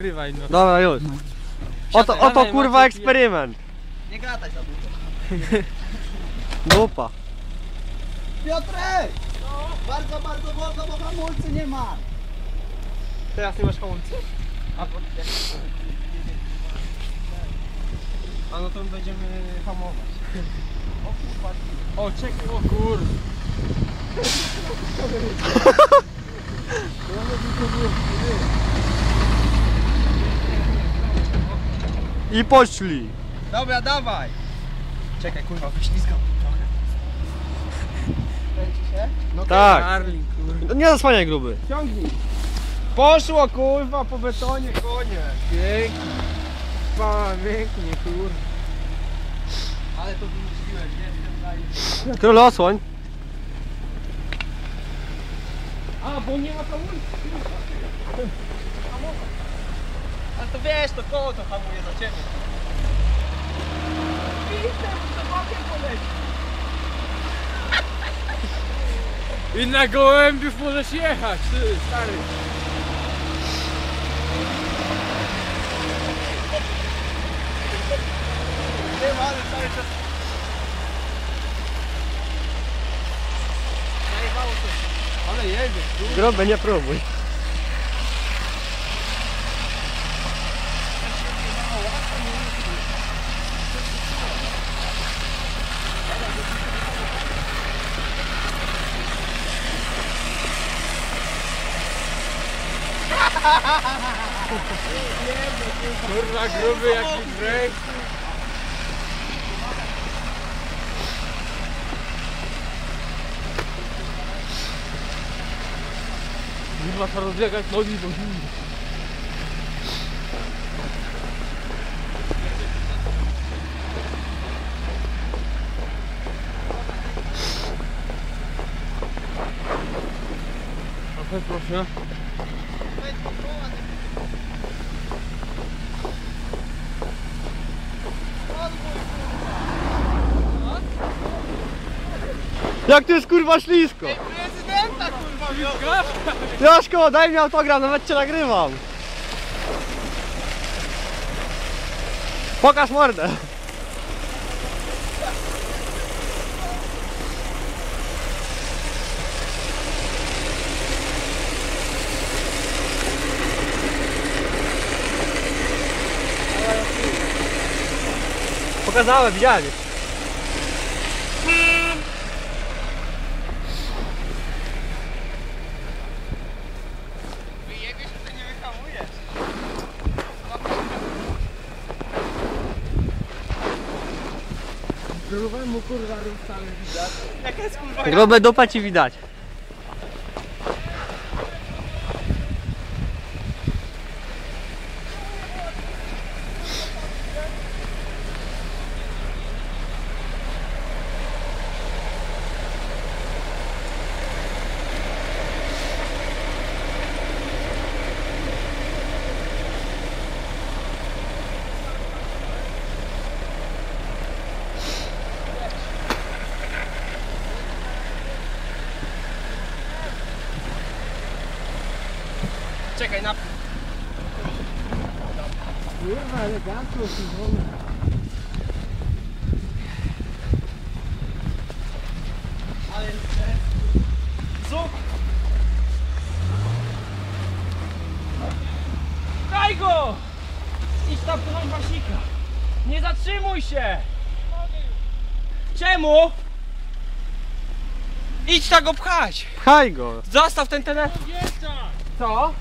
Nagrywaj no. Dobra, już. Oto, Siadaj, oto dawaj, kurwa Maciek, eksperyment. Nie gadaj za dużo. Dupa. Piotrek! Bardzo, bardzo wolno, bo hamulcy nie ma. Teraz nie masz hamulcy? A, bo... A no to będziemy hamować. O kurwa. O, czekaj, o kur... I poszli. Dobra, dawaj. Czekaj, kurwa, wyślizgam trochę. Kręci się? No Tak. Darling, kur... Nie zasłaniaj gruby. ciągnij. Poszło, kurwa, po betonie, konie. Pięknie. Pa, pięknie, kur... Ale to wymyśliłeś, nie? Król osłoń. A, bo nie ma hamulcy. Ale to wiesz, to koło to hamuje za ciebie. I na gołębiów możesz jechać, ty, stary. Nie ma, ale cały czas... Zajebało coś. Ale jedzie. Gruby, nie próbuj. Kurwa, gruby jaki break. Kurwa, trzeba rozbiegać nogi, zimno. Trochę proszę. Jak tu jest kurwa ślisko. Prezydenta, kurwa, wiozą. Joszko, daj mi autogram, nawet cię nagrywam. Pokaż mordę. Pokazałem, widziałem. już. Wyjebiesz, to nie wyhamujesz. Grubemu kurwa wcale widać. Jaka jest kurwa dupa ci widać. Czekaj, na... Kurwa, elegancko. Co? Daj go! Idź tam pchnąć wasika. Nie zatrzymuj się! Czemu? Idź tak go pchać! Pchaj go. Zostaw ten telefon! Co?